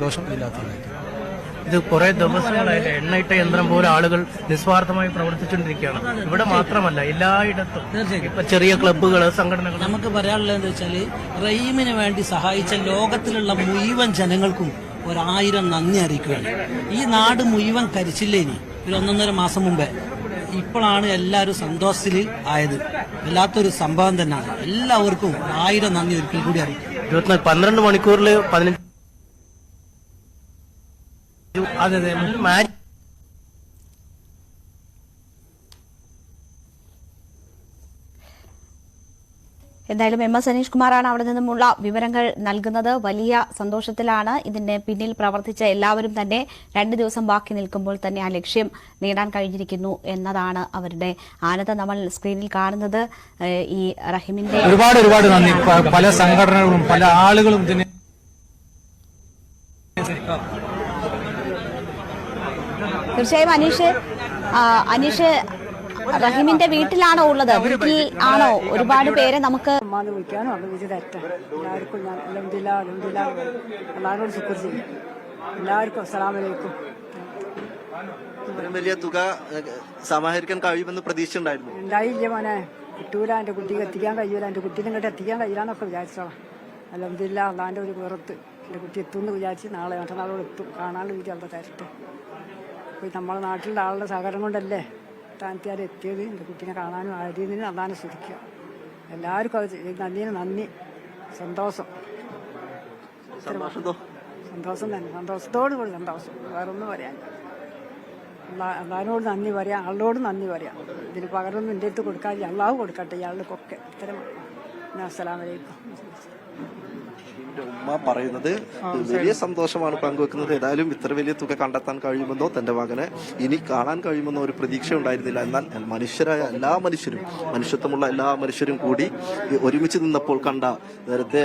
ദോഷം ഇല്ലാത്തതായിരിക്കും. ഇത് കുറെ ദിവസങ്ങളായിട്ട് എണ്ണയിട്ട യന്ത്രം പോലെ ആളുകൾ നിസ്വാർത്ഥമായി പ്രവർത്തിച്ചുകൊണ്ടിരിക്കുകയാണ്. ഇവിടെ മാത്രമല്ല എല്ലായിടത്തും. ഇപ്പൊ ചെറിയ ക്ലബ്ബുകൾ സംഘടനകൾ. നമുക്ക് പറയാനുള്ളത് എന്താ വെച്ചാൽ റഹീമിന് വേണ്ടി സഹായിച്ച ലോകത്തിലുള്ള മുഴുവൻ ജനങ്ങൾക്കും ഒരായിരം നന്ദി അറിയിക്കുകയാണ്. ഈ നാട് മുഴുവൻ കരിച്ചില്ലേ ഇനി? ഒരു ഒന്നൊന്നര മാസം മുമ്പേ. ഇപ്പോഴാണ് എല്ലാവരും സന്തോഷത്തിൽ ആയത്. വല്ലാത്തൊരു സംഭവം തന്നെയാണ്. എല്ലാവർക്കും ആയിരം നന്ദി ഒരിക്കൽ കൂടി അറിയിക്കും. ഇരുപത്തിനാല് പന്ത്രണ്ട് മണിക്കൂറിൽ പതിനഞ്ച് അതെ അതെ. മാച്ച് എന്തായാലും എം എസ് അനീഷ് കുമാറാണ് അവിടെ നിന്നുമുള്ള വിവരങ്ങൾ നൽകുന്നത്. വലിയ സന്തോഷത്തിലാണ് ഇതിന്റെ പിന്നിൽ പ്രവർത്തിച്ച എല്ലാവരും തന്നെ രണ്ട് ദിവസം ബാക്കി നിൽക്കുമ്പോൾ തന്നെ ആ ലക്ഷ്യം നേടാൻ കഴിഞ്ഞിരിക്കുന്നു എന്നതാണ് അവരുടെ ആനന്ദം. നമ്മൾ സ്ക്രീനിൽ കാണുന്നത് ഈ റഹിമിന്റെ ഒരുപാട് ഒരുപാട് നന്ദി. പല സംഘടനകളും പല ആളുകളും തീർച്ചയായും അനീഷ് അനീഷ് റഹീമിന്റെ വീട്ടിലാണോ ഉള്ളത്? വീട്ടിൽ ആണോ? ഒരുപാട് പേരെ നമുക്ക് ഉമ്മാന്ന് വിളിക്കാനും? അത് വിധി തെറ്റാ എല്ലാവർക്കും ഞാൻ അലഹമില്ല അലഹമില്ല എല്ലാവരോടും ശുക്ർ ചെയ്യും. എല്ലാവർക്കും അസ്സലാമലൈക്കും ഇത്രയും വലിയ തുക സമാഹരിക്കാൻ കഴിയുമെന്ന് പ്രതീക്ഷ ഉണ്ടായിരുന്നു ഉണ്ടായില്ല മോനെ? കിട്ടൂല എന്റെ കുട്ടിക്ക് എത്തിക്കാൻ കഴിയൂല. എന്റെ കുട്ടീനെ ഇങ്ങോട്ട് എത്തിക്കാൻ കഴിയില്ല എന്നൊക്കെ വിചാരിച്ചോളാം അലഹമില്ല അള്ളാന്റെ ഒരു പുറത്ത് എന്റെ കുട്ടി എത്തുമെന്ന് വിചാരിച്ച് നാളെ മറ്റന്നാളോട് എത്തും. കാണാനുള്ള വീട്ടിൽ അവിടെ തരട്ടെ. അപ്പോൾ നമ്മളെ നാട്ടിലുള്ള ആളുടെ സഹകരണം കൊണ്ടല്ലേ സ്ഥാനത്തുകാർ എത്തിയത്? എന്റെ കുട്ടീനെ കാണാനും ആദ്യത്തിന് നന്നാണ് ശ്രദ്ധിക്കുക. എല്ലാവർക്കും അത് നന്ദിന് നന്ദി. സന്തോഷം. സന്തോഷം തന്നെ. സന്തോഷത്തോട് കൂടി സന്തോഷം. വേറൊന്നും പറയാൻ അള്ളാഹിനോട് നന്ദി പറയാം. ആളോട് നന്ദി പറയാം. ഇതിന് പകരൊന്നും എന്റെ അടുത്ത് കൊടുക്കാതെ അള്ളാഹ് കൊടുക്കട്ടെ ഇയാളുടെ കൊക്കെ. ഇത്തരം അസ്സലാമലൈക്കും എന്റെ ഉമ്മ പറയുന്നത് വലിയ സന്തോഷമാണ് പങ്കുവെക്കുന്നത്. ഏതായാലും ഇത്ര വലിയ തുക കണ്ടെത്താൻ കഴിയുമെന്നോ തന്റെ മകനെ ഇനി കാണാൻ കഴിയുമെന്നോ ഒരു പ്രതീക്ഷ ഉണ്ടായിരുന്നില്ല. എന്നാൽ മനുഷ്യരായ എല്ലാ മനുഷ്യരും മനുഷ്യത്വമുള്ള എല്ലാ മനുഷ്യരും കൂടി ഒരുമിച്ച് നിന്നപ്പോൾ കണ്ട നേരത്തെ